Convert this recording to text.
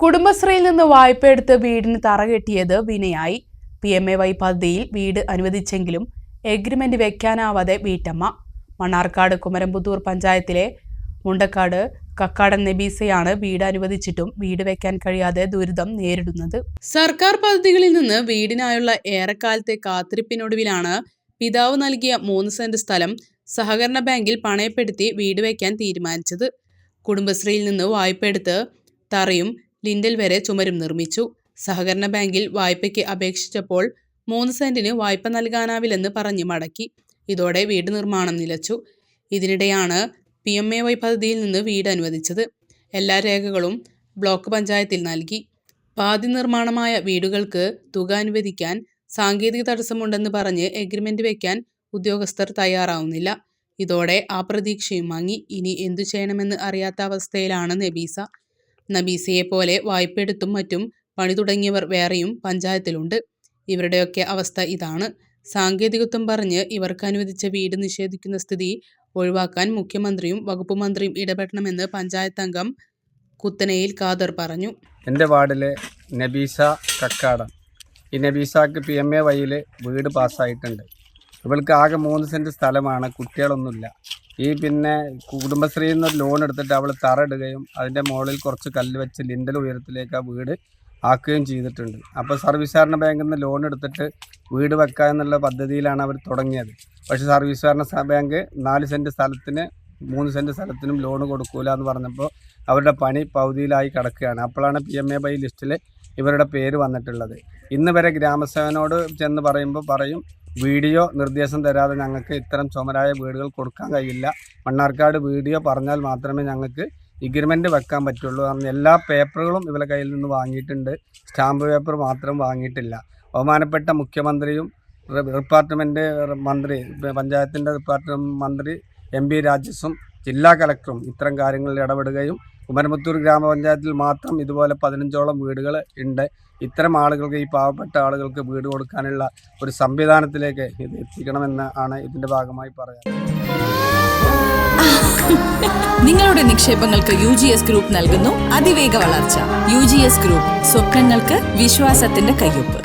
കുടുംബശ്രീയിൽ നിന്ന് വായ്പയെടുത്ത് വീടിന് തറകെട്ടിയത് വിനയായി. പി എം എ വൈ പദ്ധതിയിൽ വീട് അനുവദിച്ചെങ്കിലും എഗ്രിമെന്റ് വെക്കാനാവാതെ വീട്ടമ്മ. മണ്ണാർക്കാട് കുമരംപുത്തൂർ പഞ്ചായത്തിലെ മുണ്ടക്കാട് കക്കാടൻ നബീസയാണ് വീട് അനുവദിച്ചിട്ടും വീട് വെക്കാൻ കഴിയാതെ ദുരിതം നേരിടുന്നത്. സർക്കാർ പദ്ധതികളിൽ നിന്ന് വീടിനായുള്ള ഏറെക്കാലത്തെ കാത്തിരിപ്പിനൊടുവിലാണ് പിതാവ് നൽകിയ മൂന്ന് സെന്റ് സ്ഥലം സഹകരണ ബാങ്കിൽ പണയപ്പെടുത്തി വീട് വയ്ക്കാൻ തീരുമാനിച്ചത്. കുടുംബശ്രീയിൽ നിന്ന് വായ്പ എടുത്ത് തറയും ലിൻഡൽ വരെ ചുമരും നിർമ്മിച്ചു. സഹകരണ ബാങ്കിൽ വായ്പയ്ക്ക് അപേക്ഷിച്ചപ്പോൾ മൂന്ന് സെന്റിന് വായ്പ നൽകാനാവില്ലെന്ന് പറഞ്ഞ് മടക്കി. ഇതോടെ വീട് നിർമ്മാണം നിലച്ചു. ഇതിനിടെയാണ് പി എം എ വൈ പദ്ധതിയിൽ നിന്ന് വീട് അനുവദിച്ചത്. എല്ലാ രേഖകളും ബ്ലോക്ക് പഞ്ചായത്തിൽ നൽകി. പാതി നിർമ്മാണമായ വീടുകൾക്ക് തുക അനുവദിക്കാൻ സാങ്കേതിക തടസ്സമുണ്ടെന്ന് പറഞ്ഞ് എഗ്രിമെന്റ് വയ്ക്കാൻ ഉദ്യോഗസ്ഥർ തയ്യാറാവുന്നില്ല. ഇതോടെ ആ പ്രതീക്ഷയും വാങ്ങി ഇനി എന്തു ചെയ്യണമെന്ന് അറിയാത്ത അവസ്ഥയിലാണ് നബീസ. നബീസയെ പോലെ വായ്പയെടുത്തും മറ്റും പണി തുടങ്ങിയവർ വേറെയും പഞ്ചായത്തിലുണ്ട്. ഇവരുടെയൊക്കെ അവസ്ഥ ഇതാണ്. സാങ്കേതികത്വം പറഞ്ഞ് ഇവർക്ക് അനുവദിച്ച വീട് നിഷേധിക്കുന്ന സ്ഥിതി ഒഴിവാക്കാൻ മുഖ്യമന്ത്രിയും വകുപ്പ് മന്ത്രിയും ഇടപെടണമെന്ന് പഞ്ചായത്ത് അംഗം കുത്തനയിൽ ഖാദർ പറഞ്ഞു. എന്റെ വാർഡിലെ നബീസ കക്കാടം. ഈ നബീസക്ക് പി എം എ വൈയിൽ വീട് പാസ്സായിട്ടുണ്ട്. ഇവൾക്ക് ആകെ മൂന്ന് സെന്റ് സ്ഥലമാണ് കുട്ടികളൊന്നുമില്ല. ഈ പിന്നെ കുടുംബശ്രീയിൽ നിന്ന് ലോൺ എടുത്തിട്ട് അവൾ തറ ഇടുകയും അതിന്റെ മുകളിൽ കുറച്ച് കല്ല് വെച്ച് ലിൻഡൽ ഉയരത്തിലേക്ക് ആ വീട് ആക്കുകയും ചെയ്തിട്ടുണ്ട്. അപ്പോൾ സർവീസുകാരണ ബാങ്കിൽ നിന്ന് ലോൺ എടുത്തിട്ട് വീട് വെക്കുക എന്നുള്ള പദ്ധതിയിലാണ് അവർ തുടങ്ങിയത്. പക്ഷേ സർവീസുകാരണ ബാങ്ക് നാല് സെന്റ് സ്ഥലത്തിന് മൂന്ന് സെന്റ് സ്ഥലത്തിനും ലോൺ കൊടുക്കൂല എന്ന് പറഞ്ഞപ്പോൾ അവരുടെ പണി പകുതിയിലായി കിടക്കുകയാണ്. അപ്പോഴാണ് പി എം എ ബൈ ലിസ്റ്റിൽ ഇവരുടെ പേര് വന്നിട്ടുള്ളത്. ഇന്ന് വരെ ഗ്രാമസേവനോട് ചെന്ന് പറയുമ്പോൾ പറയും വീഡിയോ നിർദ്ദേശം തരാതെ ഞങ്ങൾക്ക് ഇത്തരം ചുമരായ വീടുകൾ കൊടുക്കാൻ കഴിയില്ല. മണ്ണാർക്കാട് വീഡിയോ പറഞ്ഞാൽ മാത്രമേ ഞങ്ങൾക്ക് എഗ്രിമെന്റ് വെക്കാൻ പറ്റുള്ളൂ കാരണം എല്ലാ പേപ്പറുകളും ഇവരുടെ കയ്യിൽ നിന്ന് വാങ്ങിയിട്ടുണ്ട്. സ്റ്റാമ്പ് പേപ്പർ മാത്രം വാങ്ങിയിട്ടില്ല. ബഹുമാനപ്പെട്ട മുഖ്യമന്ത്രിയും ഡിപ്പാർട്ട്മെന്റ് മന്ത്രി പഞ്ചായത്തിന്റെ ഡിപ്പാർട്ട്മെന്റ് മന്ത്രി എം പി രാജസും ജില്ലാ കലക്ടറും ഇത്തരം കാര്യങ്ങളിൽ ഇടപെടുകയും കുമരമുത്തൂർ ഗ്രാമപഞ്ചായത്തിൽ മാത്രം ഇതുപോലെ പതിനഞ്ചോളം വീടുകൾ ഉണ്ട്. ഇത്തരം ആളുകൾക്ക് ഈ പാവപ്പെട്ട ആളുകൾക്ക് വീട് കൊടുക്കാനുള്ള ഒരു സംവിധാനത്തിലേക്ക് ഇത് എത്തിക്കണമെന്ന് ആണ് ഇതിന്റെ ഭാഗമായി പറയാൻ. നിങ്ങളുടെ നിക്ഷേപങ്ങൾക്ക് യു ജി എസ് ഗ്രൂപ്പ് നൽകുന്നു. അതിവേഗ വളർച്ച. യു ജി എസ് ഗ്രൂപ്പ് സ്വപ്നങ്ങൾക്ക് വിശ്വാസത്തിന്റെ കയ്യൊപ്പ്.